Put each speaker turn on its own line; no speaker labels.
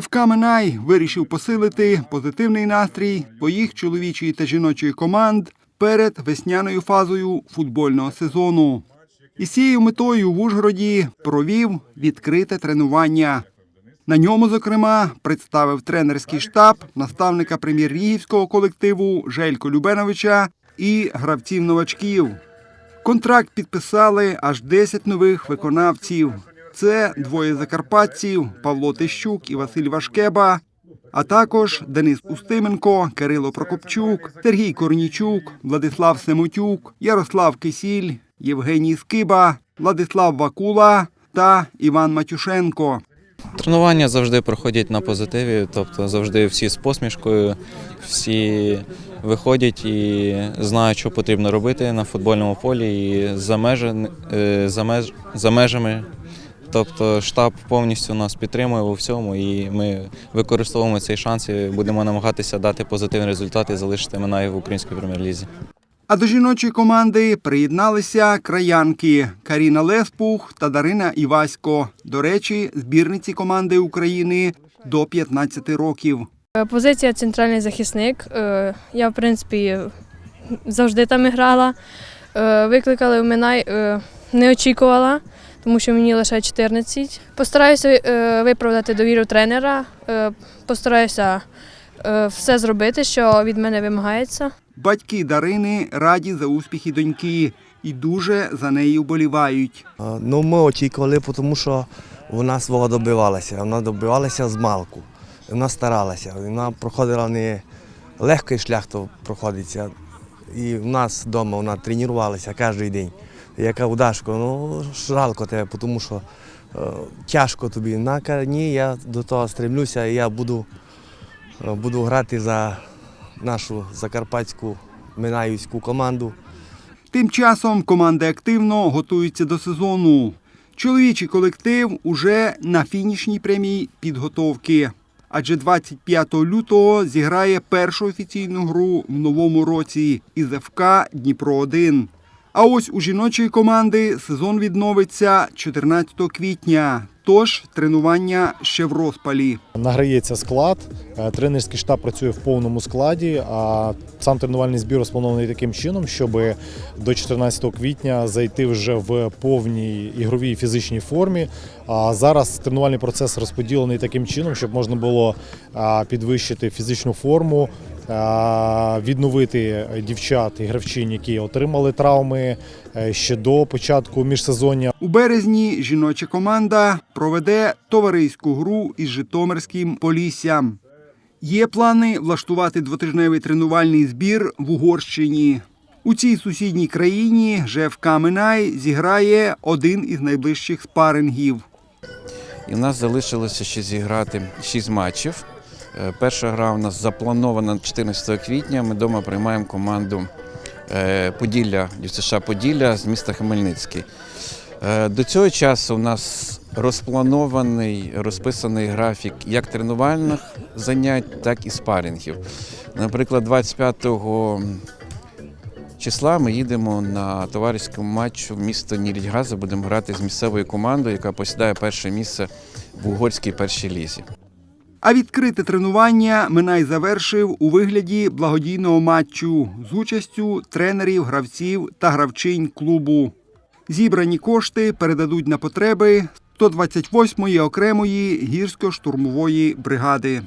ФК Минай вирішив посилити позитивний настрій своїх чоловічої та жіночої команд перед весняною фазою футбольного сезону. І з цією метою в Ужгороді провів відкрите тренування. На ньому, зокрема, представив тренерський штаб наставника прем'єр-лігівського колективу Желько Любеновича і гравців новачків. Контракт підписали аж 10 нових виконавців. Це двоє закарпатців Павло Тищук і Василь Вашкеба, а також Денис Устименко, Кирило Прокопчук, Сергій Корнічук, Владислав Семотюк, Ярослав Кисіль, Євгеній Скиба, Владислав Вакула та Іван Матюшенко.
Тренування завжди проходять на позитиві, тобто завжди всі з посмішкою, всі виходять і знають, що потрібно робити на футбольному полі і за, межі, е, за, меж, за межами. Тобто штаб повністю нас підтримує у всьому, і ми використовуємо цей шанс і будемо намагатися дати позитивний результат і залишити Минаїв в українській прем'єр-лізі.
А до жіночої команди приєдналися краянки Каріна Леспух та Дарина Івасько. До речі, збірниці команди України до 15 років.
Е, Позиція центральний захисник. Е, Я, в принципі, завжди там грала. Е, Викликали в Минай, не очікувала, тому що мені лише 14. Постараюся е, виправдати довіру тренера, е, постараюся е, все зробити, що від мене вимагається.
Батьки Дарини раді за успіхи доньки і дуже за неї вболівають.
Ну, ми очікували, тому що вона свого добивалася. Вона добивалася з малку. Вона старалася. Вона проходила не легкий шлях, то проходиться. І в нас вдома вона тренувалася кожен день. Я кажу, ну жалко тебе, тому що е, тяжко тобі. Вона ні, я до того стремлюся, і я буду, е, буду грати за нашу закарпатську минаївську команду.
Тим часом команди активно готуються до сезону. Чоловічий колектив уже на фінішній прямій підготовки. Адже 25 лютого зіграє першу офіційну гру в новому році із ФК Дніпро 1 А ось у жіночої команди сезон відновиться 14 квітня. Тож тренування ще в розпалі.
Награється склад, е, тренерський штаб працює в повному складі, а сам тренувальний збір розпланований таким чином, щоб до 14 квітня зайти вже в повній ігровій фізичній формі. А зараз тренувальний процес розподілений таким чином, щоб можна було підвищити фізичну форму, відновити дівчат і гравчинь, які отримали травми е, ще до початку міжсезоння.
У березні жіноча команда проведе товариську гру із Житомирським Поліссям. Є плани влаштувати двотижневий тренувальний збір в Угорщині. У цій сусідній країні ЖФК Минай зіграє один із найближчих спарингів.
І в нас залишилося ще зіграти 6 матчів. Е, Перша гра у нас запланована 14 квітня. Ми вдома приймаємо команду е, Поділля, ДЮСШ Поділля з міста Хмельницький. Е, До цього часу у нас розпланований, розписаний графік як тренувальних занять, так і спарінгів. Наприклад, 25 числа ми їдемо на товариському матчу в місто Нірідьгаза. Будемо грати з місцевою командою, яка посідає перше місце в угорській першій лізі.
А відкрите тренування Минай завершив у вигляді благодійного матчу з участю тренерів, гравців та гравчинь клубу. Зібрані кошти передадуть на потреби 128-ї окремої гірсько-штурмової бригади.